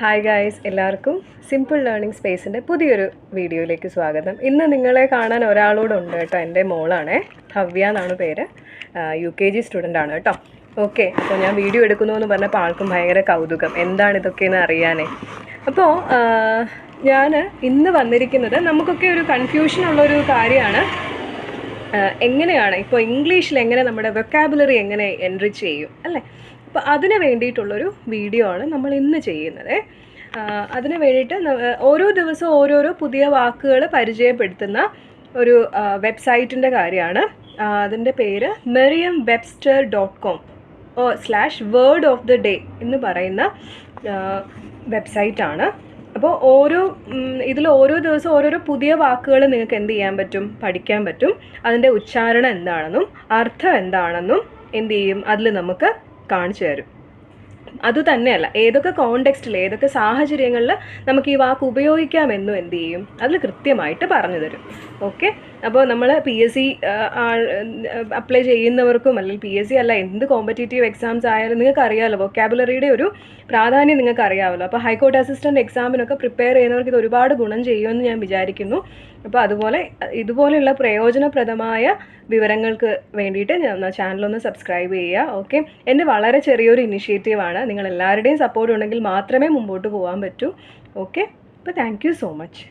Hi guys എല്ലാവർക്കും simple learning സ്പേസിന്റെ പുതിയൊരു വീഡിയോയിലേക്ക് സ്വാഗതം. ഇന്ന് നിങ്ങളെ കാണാൻ ഒരാളോടുണ്ട് കേട്ടോ എന്റെ മോളാണേ. ഭവ്യ എന്നാണ് പേര്. യു കെ ജി സ്റ്റുഡന്റ് ആണ് കേട്ടോ. ഓക്കെ അപ്പോൾ ഞാൻ വീഡിയോ എടുക്കുന്നു എന്ന് പറഞ്ഞപ്പോൾ ആൾക്കും ഭയങ്കര കൗതുകം. എന്താണ് ഇതൊക്കെയെന്ന് അറിയാനേ. അപ്പോൾ ഞാൻ ഇന്ന് വന്നിരിക്കുന്നത് നമുക്കൊക്കെ ഒരു കൺഫ്യൂഷൻ ഉള്ളൊരു കാര്യമാണ്. എങ്ങനെയാണ് ഇപ്പോൾ ഇംഗ്ലീഷിൽ എങ്ങനെ നമ്മുടെ വെക്കാബുലറി എങ്ങനെ എൻറിച്ച് ചെയ്യും അല്ലേ? അപ്പോൾ അതിന് വേണ്ടിയിട്ടുള്ളൊരു വീഡിയോ ആണ് നമ്മൾ ഇന്ന് ചെയ്യുന്നത്. അതിന് വേണ്ടിയിട്ട് ഓരോ ദിവസവും ഓരോരോ പുതിയ വാക്കുകൾ പരിചയപ്പെടുത്തുന്ന ഒരു വെബ്സൈറ്റിന്റെ കാര്യമാണ്. അതിന്റെ പേര് Merriam Webster dot com oh slash word of the day എന്ന് പറയുന്ന വെബ്സൈറ്റാണ്. അപ്പോൾ ഓരോ ഇതിൽ ഓരോ ദിവസവും ഓരോരോ പുതിയ വാക്കുകൾ നിങ്ങൾക്ക് എന്ത് ചെയ്യാൻ പറ്റും? പഠിക്കാൻ പറ്റും. അതിന്റെ ഉച്ചാരണം എന്താണെന്നും അർത്ഥം എന്താണെന്നും എന്ത് ചെയ്യും? അതിൽ നമുക്ക് കാണിച്ചു തരും. അതുതന്നെയല്ല ഏതൊക്കെ കോണ്ടെക്സ്റ്റിൽ ഏതൊക്കെ സാഹചര്യങ്ങളിൽ നമുക്ക് ഈ വാക്ക് ഉപയോഗിക്കാമെന്നും എന്ത് ചെയ്യും? അതിൽ കൃത്യമായിട്ട് പറഞ്ഞു തരും. ഓക്കെ അപ്പോൾ നമ്മൾ പി എസ് സി അപ്ലൈ ചെയ്യുന്നവർക്കും അല്ലെങ്കിൽ പി എസ് സി അല്ല എന്ത് കോമ്പറ്റേറ്റീവ് എക്സാംസ് ആയാലും നിങ്ങൾക്ക് അറിയാമല്ലോ വൊക്കാബുലറിയുടെ ഒരു പ്രാധാന്യം നിങ്ങൾക്ക് അറിയാമല്ലോ അപ്പോൾ ഹൈക്കോർട്ട് അസിസ്റ്റന്റ് എക്സാമിനൊക്കെ പ്രിപ്പയർ ചെയ്യുന്നവർക്ക് ഇത് ഒരുപാട് ഗുണം ചെയ്യുമെന്ന് ഞാൻ വിചാരിക്കുന്നു. അപ്പോൾ അതുപോലെ ഇതുപോലെയുള്ള പ്രയോജനപ്രദമായ വിവരങ്ങൾക്ക് വേണ്ടിയിട്ട് ചാനലൊന്ന് സബ്സ്ക്രൈബ് ചെയ്യുക. ഓക്കെ എന്റെ വളരെ ചെറിയൊരു ഇനിഷ്യേറ്റീവാണ് നിങ്ങൾ എല്ലാവരുടെയും സപ്പോർട്ട് ഉണ്ടെങ്കിൽ മാത്രമേ മുമ്പോട്ട് പോകാൻ പറ്റൂ. ഓക്കെ അപ്പോൾ താങ്ക് സോ മച്ച്